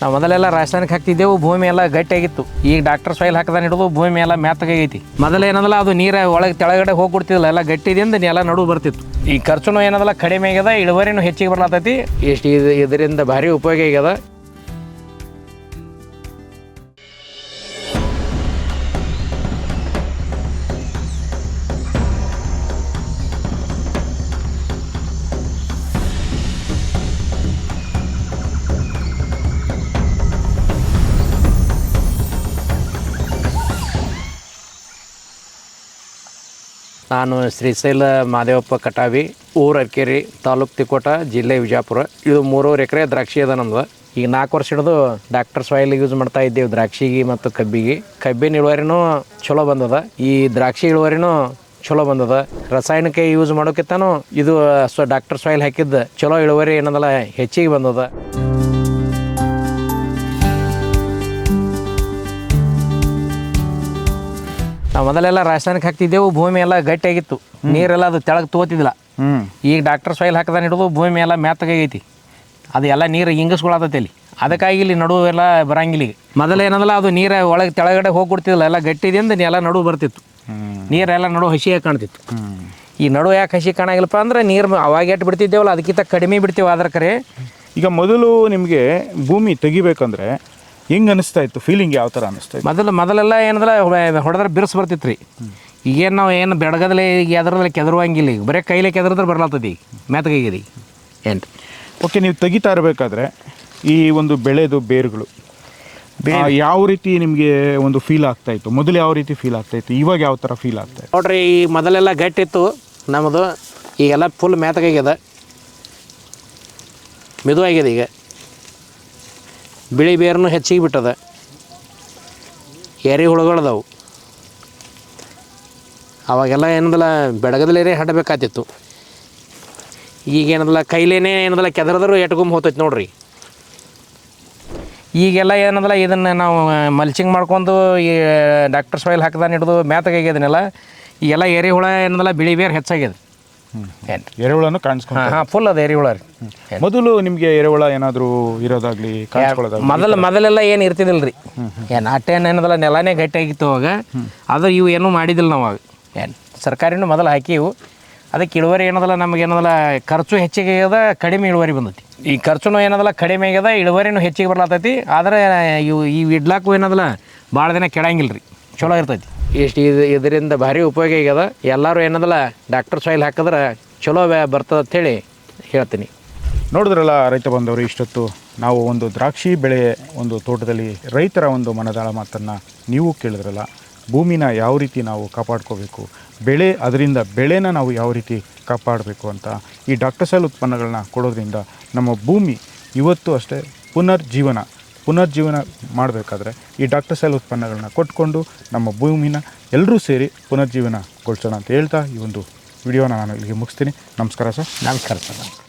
ನಾವು ಮೊದಲೆಲ್ಲ ರಾಸಾಯನಿಕ ಹಾಕ್ತಿದ್ದೆವು, ಭೂಮಿ ಎಲ್ಲ ಗಟ್ಟಿಯಾಗಿತ್ತು. ಈಗ ಡಾಕ್ಟರ್ ಸಾಯಿಲ್ ಹಾಕದ ಹಿಡಿದು ಭೂಮಿ ಎಲ್ಲ ಮೆತ್ತಗೈತಿ ಮೊದಲು ಏನದಲ್ಲ, ಅದು ನೀರ ಒಳಗೆ ತೆಳಗಡೆ ಹೋಗಿ ಕೊಡ್ತಿದ್ದಿಲ್ಲ ಎಲ್ಲ ಗಟ್ಟಿದಿಂದ ನೆಲ ನಡು ಬರ್ತಿತ್ತು. ಈ ಖರ್ಚುನು ಏನದಲ್ಲ ಕಡಿಮೆ ಆಗ್ಯದ, ಇಳುವರಿನೂ ಹೆಚ್ಚಿಗೆ ಬರ್ಲತ್ತೈತಿ ಎಷ್ಟು ಇದು ಇದರಿಂದ ಭಾರಿ ಉಪಯೋಗ ಆಗ್ಯದ. ನಾನು ಶ್ರೀಶೈಲ ಮಾದೇವಪ್ಪ ಕಟಾವಿ, ಊರು ಅರ್ಕೇರಿ ತಾಲೂಕು ತಿಕೋಟ, ಜಿಲ್ಲೆ ವಿಜಾಪುರ. ಇದು ಮೂರುವರೆ ಎಕರೆ ದ್ರಾಕ್ಷಿ ಅದ ನಮ್ದು. ಈಗ ನಾಲ್ಕು ವರ್ಷ ಹಿಡಿದು ಡಾಕ್ಟರ್ ಸಾಯಿಲ್ ಯೂಸ್ ಮಾಡ್ತಾ ಇದ್ದೇವೆ ದ್ರಾಕ್ಷಿಗೆ ಮತ್ತು ಕಬ್ಬಿಗೆ. ಕಬ್ಬಿನ ಇಳುವರಿನೂ ಚಲೋ ಬಂದದ. ಈ ದ್ರಾಕ್ಷಿ ಇಳುವರಿನೂ ಚಲೋ ಬಂದದ. ರಾಸಾಯನಿಕ ಯೂಸ್ ಮಾಡೋಕ್ಕಿಂತನೂ ಇದು ಡಾಕ್ಟರ್ ಸಾಯಿಲ್ ಹಾಕಿದ್ದ ಚಲೋ ಇಳುವರಿ ಏನದಲ್ಲ, ಹೆಚ್ಚಿಗೆ ಬಂದದ. ನಾವು ಮೊದಲೆಲ್ಲ ರಾಸಾಯನಿಕ ಹಾಕ್ತಿದ್ದೆವು ಭೂಮಿ ಎಲ್ಲ ಗಟ್ಟಿಯಾಗಿತ್ತು. ನೀರೆಲ್ಲ ಅದು ತೆಳಗೆ ತೋತಿದ್ದಿಲ್ಲ ಈಗ ಡಾಕ್ಟರ್ ಸಾಯಿಲ್ ಹಾಕದಾನ ಹಿಡಿದು ಭೂಮಿ ಎಲ್ಲ ಮೆತ್ತಗೈತಿ ಅದೆಲ್ಲ ನೀರು ಹಿಂಗಿಸ್ಕೊಳತೈತಿ ಅಲ್ಲಿ. ಅದಕ್ಕಾಗಿ ಇಲ್ಲಿ ನಡುವು ಎಲ್ಲ ಬರಂಗಿಲ್ಲ ಈಗ. ಮೊದಲು ಏನದಲ್ಲ ಅದು ನೀರು ಒಳಗೆ ತೆಳಗಡೆ ಹೋಗಿ ಕೊಡ್ತಿದ್ದಿಲ್ಲ ಎಲ್ಲ ಗಟ್ಟಿದಿಂದ ಎಲ್ಲ ನಡುವು ಬರ್ತಿತ್ತು. ನೀರೆಲ್ಲ ನಡು ಹಸಿಯಾಗಿ ಕಾಣ್ತಿತ್ತು. ಈ ನಡು ಯಾಕೆ ಹಸಿ ಕಾಣಾಗಿಲ್ಲಪ್ಪ ಅಂದ್ರೆ ನೀರು ಅವಾಗ ಎಟ್ಟು ಬಿಡ್ತಿದ್ದೇವಲ್ಲ ಅದಕ್ಕಿಂತ ಕಡಿಮೆ ಬಿಡ್ತೀವಿ ಅದ್ರ ಕರೆ. ಈಗ ಮೊದಲು ನಿಮಗೆ ಭೂಮಿ ತೆಗಿಬೇಕಂದ್ರೆ ಹೆಂಗೆ ಅನಿಸ್ತಾ ಇತ್ತು? ಫೀಲಿಂಗ್ ಯಾವ ಥರ ಅನಿಸ್ತಾ ಇತ್ತು? ಮೊದಲು ಮೊದಲೆಲ್ಲ ಏನಂದ್ರೆ ಹೊಡೆದ್ರೆ ಬಿರ್ಸ್ ಬರ್ತಿತ್ತು ರೀ ಈಗೇನು ನಾವು ಏನು ಬೆಳಗದಲ್ಲೇ ಈಗ ಎದ್ರದಲ್ಲಿ ಕೆದರುವಂಗಿಲ್ಲ ಈಗ. ಬರೀ ಕೈಲೇ ಕೆದರಿದ್ರೆ ಬರ್ಲಾತದ ಈಗ. ಮೆತ್ತಗಾಗಿದೆ ಏನು ಓಕೆ ನೀವು ತೆಗಿತಾ ಇರಬೇಕಾದ್ರೆ ಈ ಒಂದು ಬೆಳೆದು ಬೇರುಗಳು ಯಾವ ರೀತಿ ನಿಮಗೆ ಒಂದು ಫೀಲ್ ಆಗ್ತಾ ಇತ್ತು? ಮೊದಲು ಯಾವ ರೀತಿ ಫೀಲ್ ಆಗ್ತಾ ಇತ್ತು? ಇವಾಗ ಯಾವ ಥರ ಫೀಲ್ ಆಗ್ತಾ ಇತ್ತು? ನೋಡ್ರಿ ಈ ಮೊದಲೆಲ್ಲ ಗಟ್ಟಿತ್ತು. ನಮ್ಮದು ಈಗೆಲ್ಲ ಫುಲ್ ಮೆತ್ತಗಾಗ್ಯದ ಮೆದುವಾಗಿದೆ ಈಗ. ಬಿಳಿ ಬೇರನ್ನು ಹೆಚ್ಚಿಗೆ ಬಿಟ್ಟದ. ಏರಿ ಹುಳುಗಳದಾವು ಅವಾಗೆಲ್ಲ ಏನದಲ್ಲ ಬೆಳಗದಲ್ಲೇ ಹಡಬೇಕಾತಿತ್ತು ಈಗ ಏನದಲ್ಲ, ಕೈಲೇನೇ ಏನದಲ್ಲ, ಕೆದರದ್ರು ಎಟ್ಕೊಂಬ ಹೋತೈತಿ ನೋಡ್ರಿ. ಈಗೆಲ್ಲ ಏನದಲ್ಲ, ಇದನ್ನು ನಾವು ಮಲ್ಚಿಂಗ್ ಮಾಡ್ಕೊಂಡು ಈ ಡಾಕ್ಟರ್ ಸಾಯಿಲ್ ಹಾಕ್ದಾನ ಹಿಡಿದು ಮ್ಯಾತಗಾಗ್ಯದನ್ನೆಲ್ಲ ಈಗೆಲ್ಲ ಎರೆಹುಳ ಏನದಲ್ಲ, ಬಿಳಿ ಬೇರೆ ಹೆಚ್ಚಾಗ್ಯದ. ಏನು ಎರೆಹುಳನು ಕಾಣಿಸ್ಕೊಂಡು ಹಾಂ ಫುಲ್ ಅದ ಎರೆಹುಳ ರೀ. ಮೊದಲು ನಿಮಗೆ ಎರೆಹುಳ ಏನಾದರೂ ಇರೋದಾಗ್ಲಿ ಮೊದಲ ಮೊದಲು ಮೊದಲೆಲ್ಲ ಏನು ಇರ್ತಿದ್ದಿಲ್ಲ ರೀ ಏನು ಅಟ್ಟೇನು ಏನದಲ್ಲ ನೆಲನೇ ಗಟ್ಟಿಯಾಗಿತ್ತು ಅವಾಗ ಅದು ಇವು ಏನೂ ಮಾಡಿದಿಲ್ಲ ನಾವು ಅವಾಗ. ಏನು ಸರ್ಕಾರಿನೂ ಮೊದಲು ಹಾಕಿವು ಅದಕ್ಕೆ ಇಳುವರಿ ಏನದಲ್ಲ ನಮಗೆ ಏನದಲ್ಲ ಖರ್ಚು ಹೆಚ್ಚಿಗೆ ಆಗ್ಯದ ಕಡಿಮೆ ಇಳುವರಿ ಬಂದೈತಿ. ಈ ಖರ್ಚುನು ಏನದಲ್ಲ ಕಡಿಮೆ ಆಗ್ಯದ ಇಳುವರಿನೂ ಹೆಚ್ಚಿಗೆ ಬರ್ಲತ್ತೈತಿ ಆದರೆ ಇವು ಇವು ಇಡ್ಲಾಕು ಏನದಲ್ಲ ಭಾಳ ದಿನ ಕೆಡಂಗಿಲ್ಲ ರೀ ಚಲೋ ಇರ್ತೈತಿ. ಇಷ್ಟು ಇದು ಇದರಿಂದ ಭಾರಿ ಉಪಯೋಗ ಆಗ್ಯದ. ಎಲ್ಲರೂ ಏನದಲ್ಲ ಡಾಕ್ಟರ್ ಸಾಯಿಲ್ ಹಾಕಿದ್ರೆ ಚಲೋ ವ್ಯ ಬರ್ತದೆ ಅಂಥೇಳಿ ಹೇಳ್ತೀನಿ. ನೋಡಿದ್ರಲ್ಲ ರೈತ ಬಂದವರು ಇಷ್ಟೊತ್ತು, ನಾವು ಒಂದು ದ್ರಾಕ್ಷಿ ಬೆಳೆ ಒಂದು ತೋಟದಲ್ಲಿ ರೈತರ ಒಂದು ಮನದಾಳ ಮಾತನ್ನು ನೀವು ಕೇಳಿದ್ರಲ್ಲ, ಭೂಮಿನ ಯಾವ ರೀತಿ ನಾವು ಕಾಪಾಡ್ಕೋಬೇಕು, ಬೆಳೆ ಅದರಿಂದ ಬೆಳೆನ ನಾವು ಯಾವ ರೀತಿ ಕಾಪಾಡಬೇಕು ಅಂತ ಈ ಡಾಕ್ಟರ್ ಸಾಯಿಲ್ ಉತ್ಪನ್ನಗಳನ್ನ ಕೊಡೋದ್ರಿಂದ ನಮ್ಮ ಭೂಮಿ ಇವತ್ತು ಅಷ್ಟೇ ಪುನರ್ಜೀವನ ಪುನರ್ಜೀವನ ಮಾಡಬೇಕಾದ್ರೆ ಈ ಡಾಕ್ಟರ್ ಸೆಲ್ ಉತ್ಪನ್ನಗಳನ್ನ ಕೊಟ್ಕೊಂಡು ನಮ್ಮ ಭೂಮಿನ ಎಲ್ಲರೂ ಸೇರಿ ಪುನರ್ಜೀವನಗೊಳಿಸೋಣ ಅಂತ ಹೇಳ್ತಾ ಈ ಒಂದು ವಿಡಿಯೋನ ನಾನು ಇಲ್ಲಿಗೆ ಮುಗಿಸ್ತೀನಿ. ನಮಸ್ಕಾರ ಸರ್. ನಮಸ್ಕಾರ ಸರ್.